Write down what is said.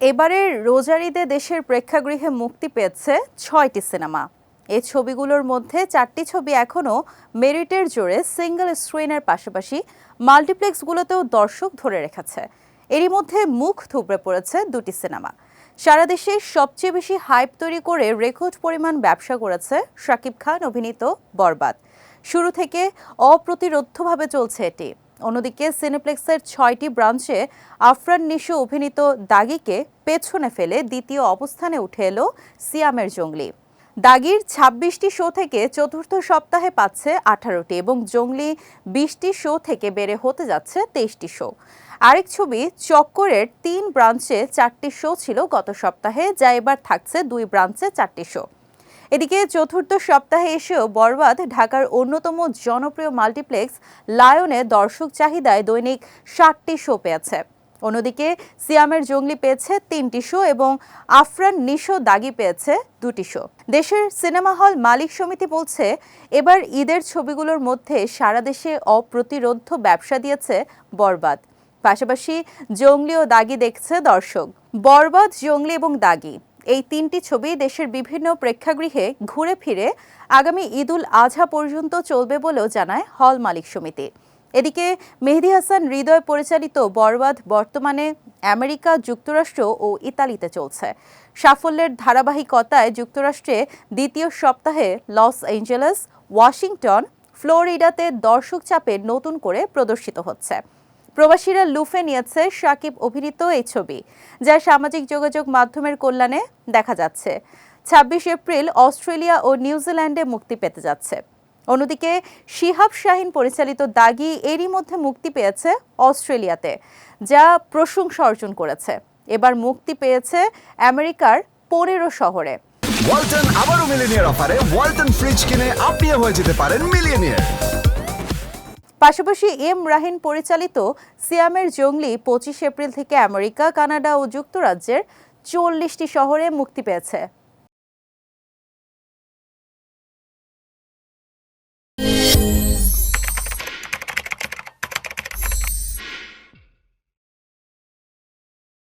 এবারের রোজার ঈদে দেশের প্রেক্ষাগৃহে মুক্তি পেয়েছে ছয়টি সিনেমা। এই ছবিগুলোর মধ্যে চারটি ছবি এখনও মেরিটের জোরে সিঙ্গেল স্ক্রিনের পাশাপাশি মাল্টিপ্লেক্সগুলোতেও দর্শক ধরে রেখেছে। এরই মধ্যে মুখ থুবড়ে পড়েছে দুটি সিনেমা। সারা দেশে সবচেয়ে বেশি হাইপ তৈরি করে রেকর্ড পরিমাণ ব্যবসা করেছে শাকিব খান, অভিনীত বরবাদ। শুরু থেকে অপ্রতিরোধ্যভাবে চলছে এটি। অন্যদিকে সিনেপ্লেক্সের ছয়টি ব্রাঞ্চে আফরান নিশো অভিনীত দাগিকে পেছনে ফেলে দ্বিতীয় অবস্থানে উঠে এলো সিয়ামের জঙ্গলি। দাগির ছাব্বিশটি শো থেকে চতুর্থ সপ্তাহে পাচ্ছে আঠারোটি এবং জঙ্গলি বিশটি শো থেকে বেড়ে হতে যাচ্ছে তেইশটি শো। আরেক ছবি, চক্করের তিন ব্রাঞ্চে চারটি শো ছিল গত সপ্তাহে, যা এবার থাকছে দুই ব্রাঞ্চে চারটি শো। এদিকে চতুর্থ সপ্তাহে এসেও বরবাদ ঢাকার অন্যতম জনপ্রিয় মাল্টিপ্লেক্স লায়নে দর্শক চাহিদায় দৈনিক ষাটটি শো পেয়েছে। অন্যদিকে সিয়ামের জঙ্গলি পেয়েছে তিনটি শো এবং আফরান নিশো দাগি পেয়েছে দুটি শো। দেশের সিনেমা হল মালিক সমিতি বলছে, এবার ঈদের ছবিগুলোর মধ্যে সারা দেশে অপ্রতিরোধ্য ব্যবসা দিয়েছে বরবাদ। পাশাপাশি জঙ্গলি ও দাগি দেখছে দর্শক। বরবাদ, জঙ্গলি এবং দাগি। এই তিনটি ছবি দেশের বিভিন্ন প্রেক্ষাগৃহে ঘুরে ফিরে আগামী ঈদুল আজহা পর্যন্ত চলবে বলেও জানায় হল মালিক সমিতি। এদিকে মেহেদি হাসান হৃদয় পরিচালিত বরবাদ বর্তমানে আমেরিকা, যুক্তরাষ্ট্র ও ইতালিতে চলছে। সাফল্যের ধারাবাহিকতায় যুক্তরাষ্ট্রে দ্বিতীয় সপ্তাহে লস এঞ্জেলেস, ওয়াশিংটন, ফ্লোরিডাতে দর্শক চাপে নতুন করে প্রদর্শিত হচ্ছে। প্রবাসীরা লুফে নিয়েছে সাকিব অভিনীত এই ছবি, যা সামাজিক যোগাযোগ মাধ্যমের কল্যাণে দেখা যাচ্ছে। ছাব্বিশ এপ্রিল অস্ট্রেলিয়া ও নিউজিল্যান্ডে মুক্তি পেতে যাচ্ছে। অন্যদিকে, শিহাব শাহিন পরিচালিত দাগি এরই মধ্যে মুক্তি পেয়েছে অস্ট্রেলিয়াতে, যা প্রশংসা অর্জন করেছে। এবার মুক্তি পেয়েছে আমেরিকার পনেরো শহরে। ওয়ালটন আবারও মিলিনিয়ার অফারে, ওয়ালটন ফ্রিজ কিনে আপনিও হয়ে যেতে পারেন মিলিয়নিয়ার। পাশাপাশি এম রাহিন পরিচালিত সিয়ামের জঙ্গলি পঁচিশ এপ্রিল থেকে আমেরিকা, কানাডা ও যুক্তরাজ্যের চল্লিশটি শহরে মুক্তি পেয়েছে।